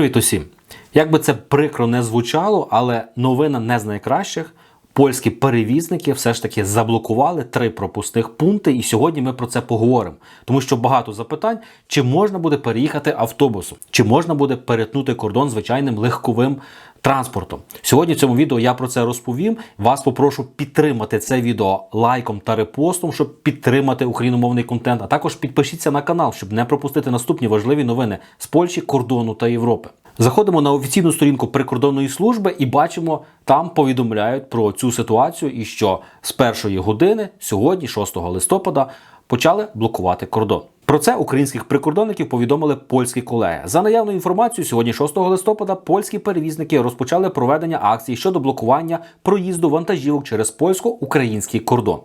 Привіт усім! Як би це прикро не звучало, але новина не з найкращих. Польські перевізники все ж таки заблокували три пропускних пункти, і сьогодні ми про це поговоримо. Тому що багато запитань, чи можна буде переїхати автобусом, чи можна буде перетнути кордон звичайним легковим транспортом. Сьогодні в цьому відео я про це розповім. Вас попрошу підтримати це відео лайком та репостом, щоб підтримати україномовний контент. А також підпишіться на канал, щоб не пропустити наступні важливі новини з Польщі, кордону та Європи. Заходимо на офіційну сторінку прикордонної служби і бачимо, там повідомляють про цю ситуацію і що з першої години сьогодні, 6 листопада, почали блокувати кордон. Про це українських прикордонників повідомили польські колеги. За наявною інформацією, сьогодні, 6 листопада, польські перевізники розпочали проведення акцій щодо блокування проїзду вантажівок через польсько-український кордон.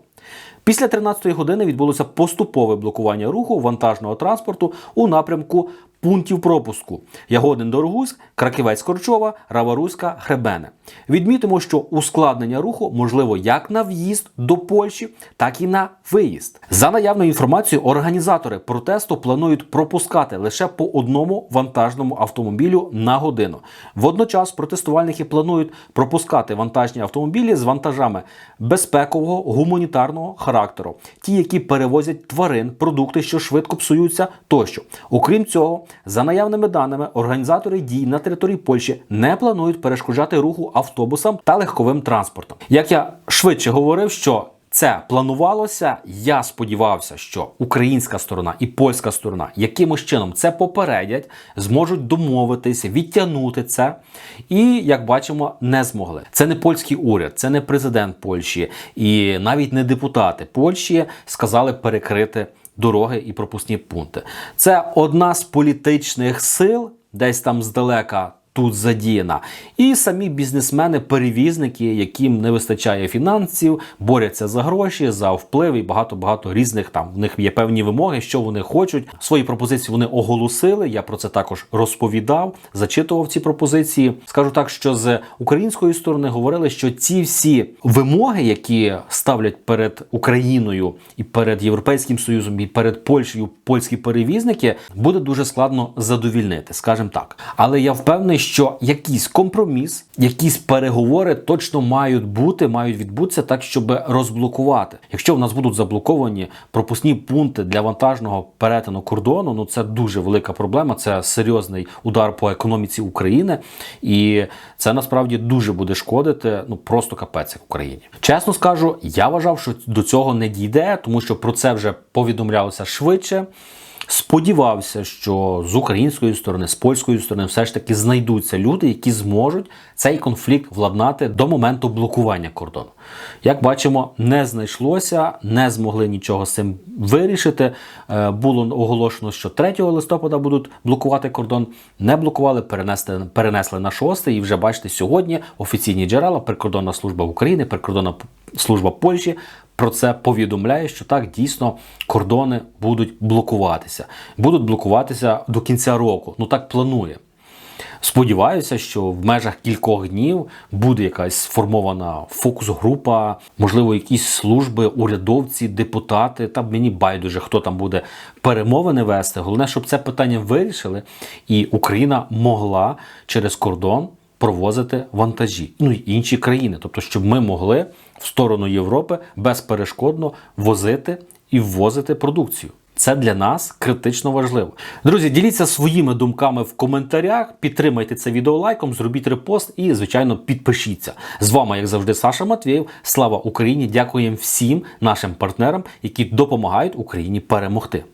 Після 13-ї години відбулося поступове блокування руху вантажного транспорту у напрямку пунктів пропуску Ягодин Дорогуськ, Краківець Корчова, Раваруська, Гребене. Відмітимо, що ускладнення руху можливо як на в'їзд до Польщі, так і на виїзд. За наявною інформацією, організатори протесту планують пропускати лише по одному вантажному автомобілю на годину. Водночас протестувальники планують пропускати вантажні автомобілі з вантажами безпекового гуманітарного характеру, ті, які перевозять тварин, продукти, що швидко псуються тощо. Окрім цього, за наявними даними, організатори дій на території Польщі не планують перешкоджати руху автобусам та легковим транспортом. Як я швидше говорив, що це планувалося. Я сподівався, що українська сторона і польська сторона якимось чином це попередять, зможуть домовитися, відтягнути це. І як бачимо, не змогли. Це не польський уряд, це не президент Польщі і навіть не депутати Польщі сказали перекрити дороги і пропускні пункти. Це одна з політичних сил, десь там здалека. Тут задіяна, і самі бізнесмени-перевізники, яким не вистачає фінансів, борються за гроші, за вплив і багато багато різних там в них є певні вимоги, що вони хочуть. Свої пропозиції вони оголосили. Я про це також розповідав, зачитував ці пропозиції. Скажу так, що з української сторони говорили, що ці всі вимоги, які ставлять перед Україною і перед Європейським Союзом, і перед Польщею польські перевізники, буде дуже складно задовільнити, скажімо так. Але я впевнений, що якийсь компроміс, якісь переговори точно мають бути, мають відбутися так, щоб розблокувати. Якщо в нас будуть заблоковані пропускні пункти для вантажного перетину кордону, ну це дуже велика проблема. Це серйозний удар по економіці України, і це насправді дуже буде шкодити. Ну просто капець Україні. Чесно скажу, я вважав, що до цього не дійде, тому що про це вже повідомлялося швидше. Сподівався, що з української сторони, з польської сторони, все ж таки знайдуться люди, які зможуть цей конфлікт владнати до моменту блокування кордону. Як бачимо, не знайшлося, не змогли нічого з цим вирішити. Е, Було оголошено, що 3 листопада будуть блокувати кордон. Не блокували, перенесли, перенесли на 6 і вже бачите, сьогодні офіційні джерела, прикордонна служба України, прикордонна служба Польщі про це повідомляє, що так дійсно кордони будуть блокуватися. Будуть блокуватися до кінця року. Ну так планує. Сподіваюся, що в межах кількох днів буде якась сформована фокус-група, можливо, якісь служби, урядовці, депутати. Та мені байдуже, хто там буде перемовини вести. Головне, щоб це питання вирішили, і Україна могла через кордон провозити вантажі, ну і інші країни, тобто, щоб ми могли в сторону Європи безперешкодно возити і ввозити продукцію. Це для нас критично важливо. Друзі, діліться своїми думками в коментарях, підтримайте це відео лайком, зробіть репост і, звичайно, підпишіться. З вами, як завжди, Саша Матвєєв. Слава Україні! Дякуємо всім нашим партнерам, які допомагають Україні перемогти.